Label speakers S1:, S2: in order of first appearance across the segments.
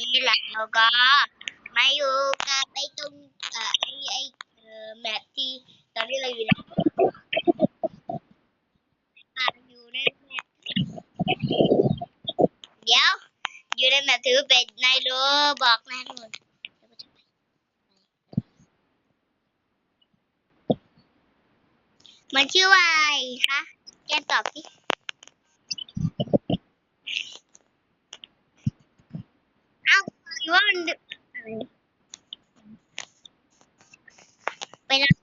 S1: นี้เราก็มาอยู่กับไอ้ตรงเอ่อไอ้ไอ้เอ่อแมปที่ตอนนี้เราอยู่ในอ่าอยู่ในแมปเดี๋ยว อยู่ในแมปถือเป็นในโลบอกนะทุกคนมันชื่อว่าอะไรคะแกตอบสิเอ้าหรือ ว่ามันอะไรไปแล้ว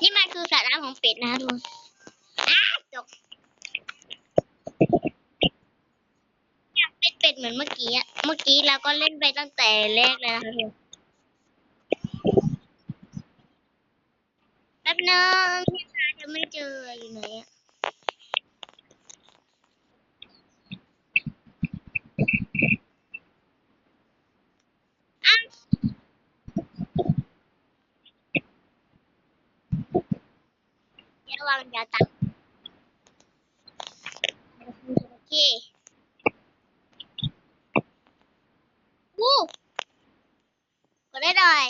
S1: นี่มันคือสาระของเป็ดนะทุกคนอ้าจบอยากเป็นเป็ดเหมือนเมื่อกี้อะเมื่อกี้เราก็เล่นไปตั้งแต่แรกเลยนะคะทุกคนแป๊บนึงที่หาจะไม่เจออยู่ไหนอะอ้าวอย่าระวังอย่าตัดโอเควู้ก็ได้หน่อย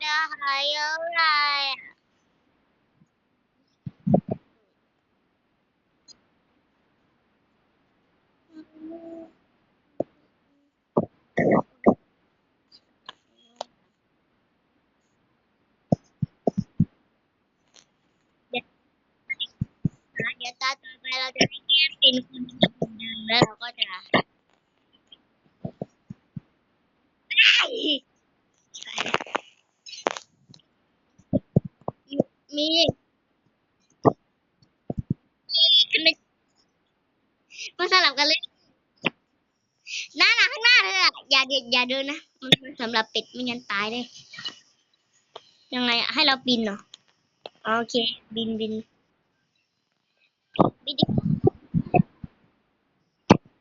S1: ได้อะไรอะ นะเดี๋ยว ต่อไปเราจะให้แก้เป็นคนที่คนเดิมแล้วเราก็จะมีมีอันนึงมาสลับกันเลยหน้าหนาข้างหน้าเธออะอย่าเดินอย่าเดินนะมันสำหรับเป็ดไม่งั้นตายเลยยังไงอะให้เราบินเหรออ๋อโอเค บินบิน บินดิ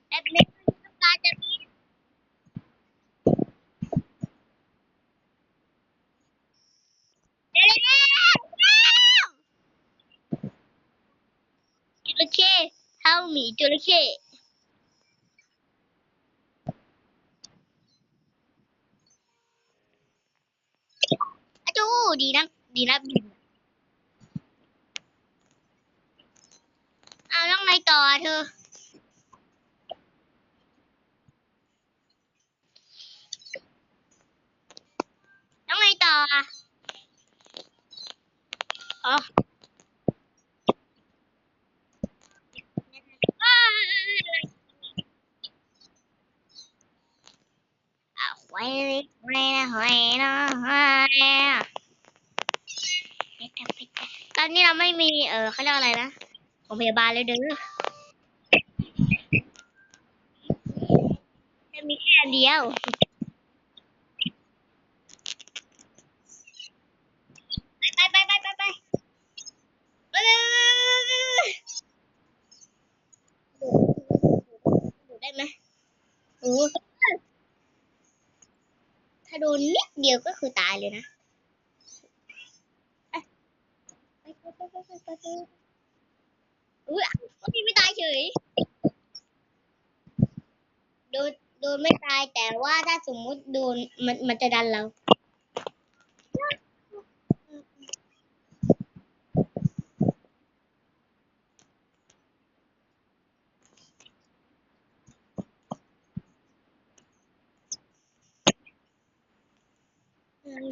S1: แบบนี้ต้องการจะบินเร็วๆจระเข้เท่าหมีจระเข้อะจูดีนะดีนะบิน เอาแล้วไงต่อเธอ แล้วไงต่ออะอ๋ออ้อะไว้ไว้นะไว้นะไว้นะตอนนี้เราไม่มี เออเขาเรียกอะไรนะ โรงพยาบาลเลยเด้อจะมีแค่เดียวไปไปไปไปไปไปเลยได้ไหมโอ้ถ้าโดนนิดเดียวก็คือตายเลยนะไปไปไปไปไป อุ้ยพี่ไม่ตายเฉย โดน โดนไม่ตายแต่ว่าถ้าสมมุติโดนมันมันจะดันเรา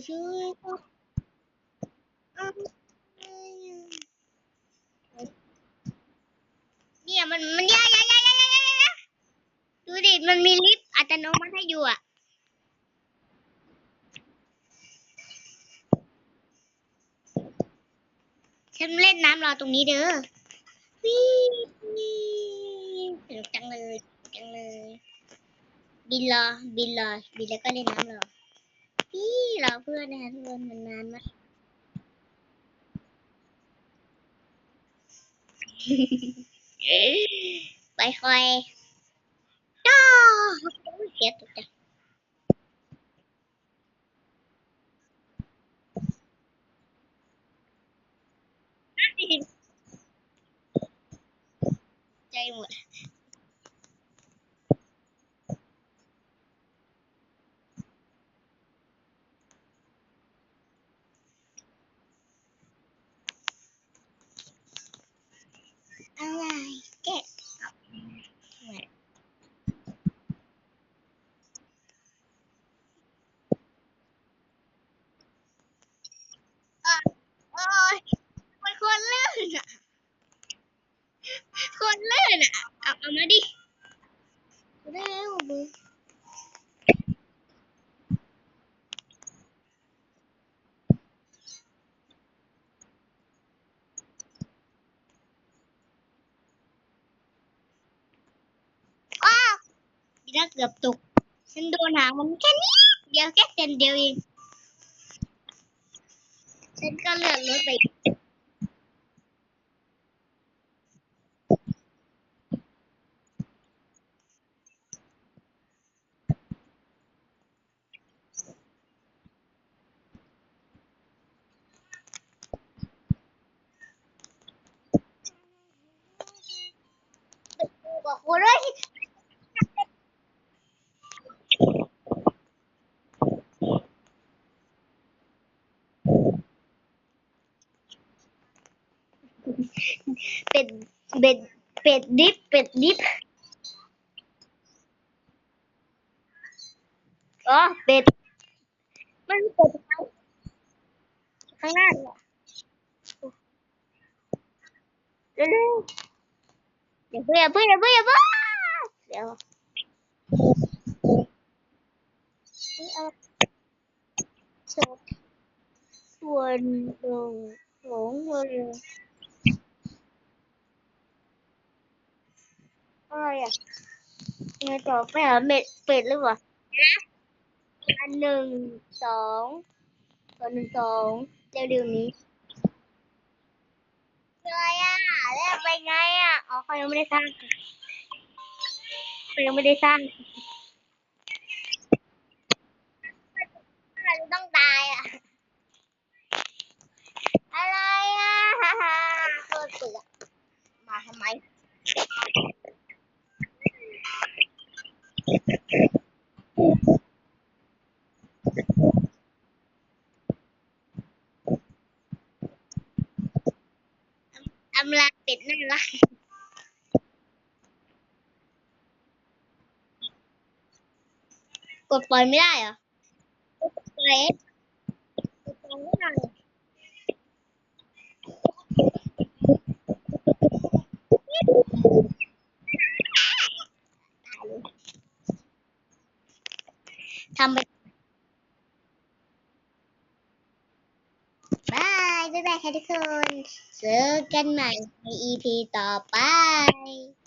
S1: ช่วยเนี่ย มันมันยายายายายายายาดูดิ มันมีลิฟต์อัตโนมัติให้อยู่อะฉันเล่นน้ำรอตรงนี้เด้อวิ่งสนุกจังเลยจังเลย บินรอ บินรอ บินแล้วก็เล่นน้ำรอพี่รอเพื่อนนะคะทุกคนมันนานมากไ Vai hoi. Tā! Hoi hoi hoi เอาเอามาดิเร็วมืออ้าวดีนะเกือบตก ฉันโดนหางมันแค่นี้เดียวแค่เซนเดียวเอง ฉันก็เลื่อนรถไปอีกบอกกูด้วย เป็ด เป็ด เป็ดดิบ เป็ดดิบ อ๋อ เป็ด มันเป็ดข้างหน้าเนี่ยเร็วๆอย่าเพิ่งอย่าเพิ่งอย่าเพิ่งอย่าเพิ่งเดี๋ยวเอาส่วนลงหลงเลย อะไรอะยังไงต่อไปหาเม็ดเป็ดหรือเปล่าอันหนึ่งสองตัวหนึ่งสองเร็วๆนี้อะไรอะแล้วไปไงอะอ๋อเขายังไม่ได้สร้างเขายังไม่ได้สร้างเราต้องตายอะอะไรอะฮ่าฮ่าโคตรเปลือกมาทำไม อำลาเป็ดน่ารักก ดปล่อยไม่ได้เหรอกดปล่อยกดปล่อยไม่ได้ทำไปบายบายบายค่ะทุกคนเจอกันใหม่ใน EP ต่อไป